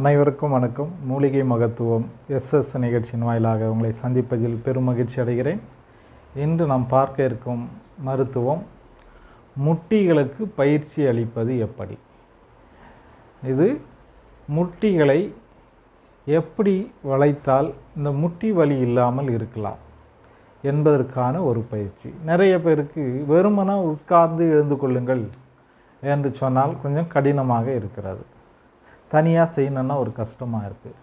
அனைவருக்கும் வணக்கம். மூலிகை மகத்துவம் எஸ்எஸ் நிகழ்ச்சியின் வாயிலாக உங்களை சந்திப்பதில் பெரும் மகிழ்ச்சி அடைகிறேன். இன்று நாம் பார்க்க இருக்கும் மருத்துவம் முட்டிகளுக்கு பயிற்சி அளிப்பது எப்படி? இது முட்டிகளை எப்படி வளைத்தால் இந்த முட்டி வலி இல்லாமல் இருக்கலாம் என்பதற்கான ஒரு பயிற்சி. நிறைய பேருக்கு வெறுமனா உட்கார்ந்து எழுந்து கொள்ளுங்கள் என்று சொன்னால் கொஞ்சம் கடினமாக இருக்கிறது. தனியாக செய்யணுன்னா ஒரு கஷ்டமாக இருக்குது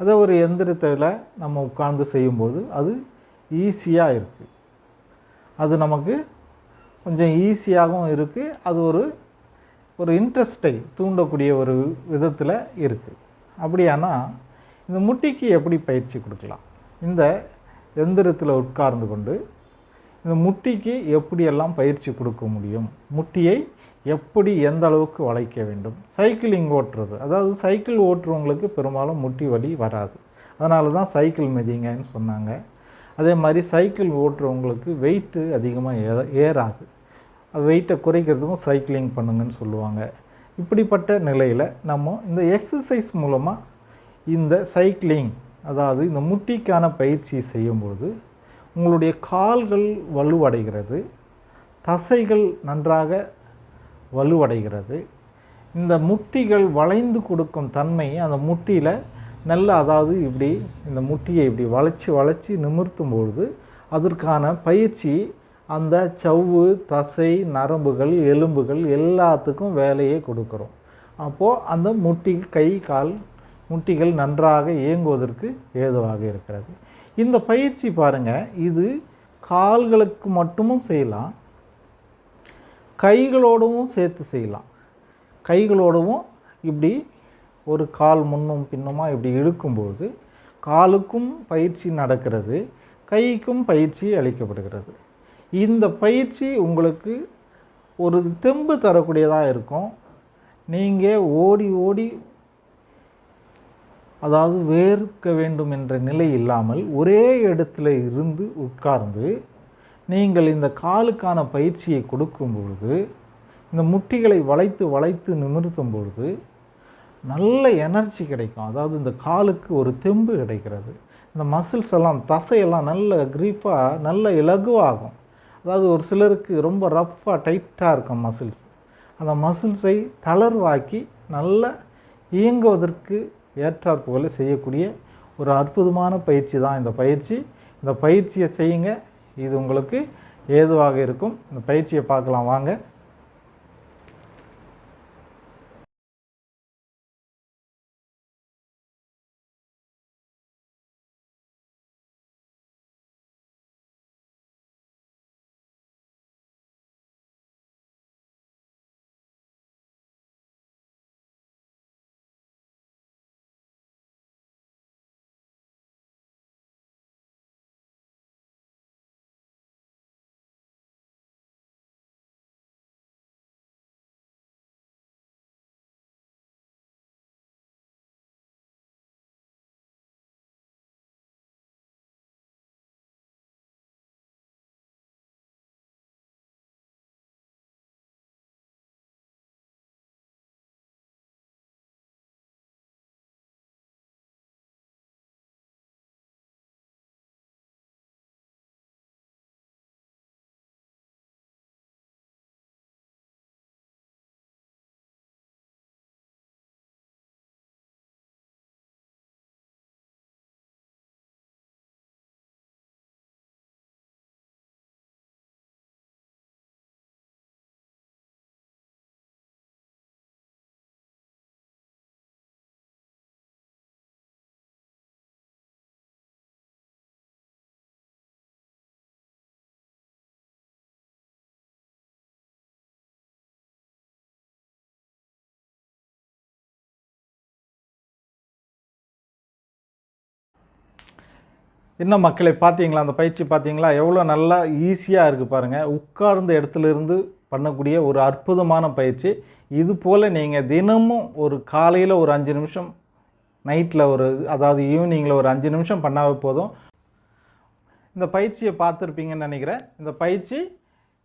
அதை ஒரு எந்திரத்தில் நம்ம உட்கார்ந்து செய்யும்போது அது ஈஸியாக இருக்குது அது நமக்கு கொஞ்சம் ஈஸியாகவும் இருக்குது அது ஒரு ஒரு இன்ட்ரெஸ்ட்டை தூண்டக்கூடிய ஒரு விதத்தில் இருக்குது அப்படியானா இந்த முட்டிக்கு எப்படி பயிற்சி கொடுக்கலாம்? இந்த எந்திரத்தில் உட்கார்ந்து கொண்டு இந்த முட்டிக்கு எப்படியெல்லாம் பயிற்சி கொடுக்க முடியும்? முட்டியை எப்படி எந்த அளவுக்கு வளைக்க வேண்டும்? சைக்கிளிங் ஓட்டுறது. அதாவது சைக்கிள் ஓட்டுறவங்களுக்கு பெரும்பாலும் முட்டி வலி வராது. அதனால தான் சைக்கிள் மிதிங்கன்னு சொன்னாங்க. அதே மாதிரி சைக்கிள் ஓட்டுறவங்களுக்கு வெயிட்டு அதிகமாக ஏ ஏறாது. அது வெயிட்டை குறைக்கிறதுக்கும் சைக்கிளிங் பண்ணுங்கன்னு சொல்லுவாங்க. இப்படிப்பட்ட நிலையில் நம்ம இந்த எக்ஸசைஸ் மூலமாக இந்த சைக்கிளிங் அதாவது இந்த முட்டிக்கான பயிற்சி செய்யும்போது உங்களுடைய கால்கள் வலுவடைகிறது தசைகள் நன்றாக வலுவடைகிறது. இந்த முட்டிகள் வளைந்து கொடுக்கும் தன்மை அந்த முட்டியில் நல்ல அதாவது இப்படி இந்த முட்டியை இப்படி வளைச்சி வளைச்சி நிமிர்த்தும் பொழுது அதற்கான பயிற்சி அந்த சவ்வு தசை நரம்புகள் எலும்புகள் எல்லாத்துக்கும் வேலையை கொடுக்குறோம். அப்போது அந்த முட்டி கை கால் முட்டிகள் நன்றாக இயங்குவதற்கு ஏதுவாக இருக்கிறது. இந்த பயிற்சி பாருங்கள் இது கால்களுக்கு மட்டுமும் செய்யலாம். கைகளோடவும் சேர்த்து செய்யலாம். கைகளோடவும் இப்படி ஒரு கால் முன்னும் பின்னுமா இப்படி இழுக்கும்போது காலுக்கும் பயிற்சி நடக்கிறது. கைக்கும் பயிற்சி அளிக்கப்படுகிறது. இந்த பயிற்சி உங்களுக்கு ஒரு தெம்பு தரக்கூடியதாக இருக்கும். நீங்கள் ஓடி ஓடி அதாவது வேர்க்க வேண்டும் என்ற நிலை இல்லாமல் ஒரே இடத்துல இருந்து உட்கார்ந்து நீங்கள் இந்த காலுக்கான பயிற்சியை கொடுக்கும் பொழுது இந்த முட்டிகளை வளைத்து வளைத்து நிமிர்த்தும் பொழுது நல்ல எனர்ஜி கிடைக்கும். அதாவது இந்த காலுக்கு ஒரு தெம்பு கிடைக்கிறது. இந்த மசில்ஸ் எல்லாம் தசையெல்லாம் நல்ல க்ரீப்பாக நல்ல இலகுவாகும். அதாவது ஒரு சிலருக்கு ரொம்ப ரஃப்பாக டைட்டாக இருக்கும் மசில்ஸ் அந்த மசில்ஸை தளர்வாக்கி நல்ல இயங்குவதற்கு ஏற்றாற்போல் செய்யக்கூடிய ஒரு அற்புதமான பயிற்சி தான் இந்த பயிற்சி. இந்த பயிற்சியை செய்யுங்க. இது உங்களுக்கு ஏதுவாக இருக்கும். இந்த பயிற்சியை பார்க்கலாம். வாங்க. இன்னும் மக்களை பார்த்தீங்களா? அந்த பயிற்சி பார்த்தீங்களா? எவ்வளோ நல்லா ஈஸியாக இருக்குது பாருங்கள் உட்கார்ந்த இடத்துல இருந்து பண்ணக்கூடிய ஒரு அற்புதமான பயிற்சி. இது போல் நீங்கள் தினமும் ஒரு காலையில் ஒரு அஞ்சு நிமிஷம் நைட்டில் ஒரு அதாவது ஈவினிங்கில் ஒரு அஞ்சு நிமிஷம் பண்ணாவே போதும். இந்த பயிற்சியை பார்த்துருப்பீங்கன்னு நினைக்கிறேன். இந்த பயிற்சி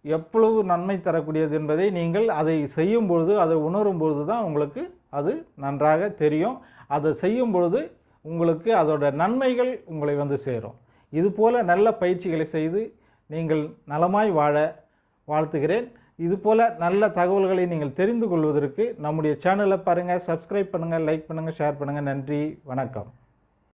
எவ்வளவு நன்மை தரக்கூடியது என்பதை நீங்கள் அதை செய்யும் பொழுது அதை உணரும் பொழுது தான் உங்களுக்கு அது நன்றாக தெரியும். அதை செய்யும் பொழுது உங்களுக்கு அதோட நன்மைகள் உங்களை வந்து சேரும். இதுபோல் நல்ல பயிற்சிகளை செய்து நீங்கள் நலமாய் வாழ வாழ்த்துகிறேன். இதுபோல் நல்ல தகவல்களை நீங்கள் தெரிந்து கொள்வதற்கு நம்முடைய சேனலை பாருங்கள் சப்ஸ்கிரைப் பண்ணுங்கள் லைக் பண்ணுங்கள் ஷேர் பண்ணுங்கள் நன்றி வணக்கம்.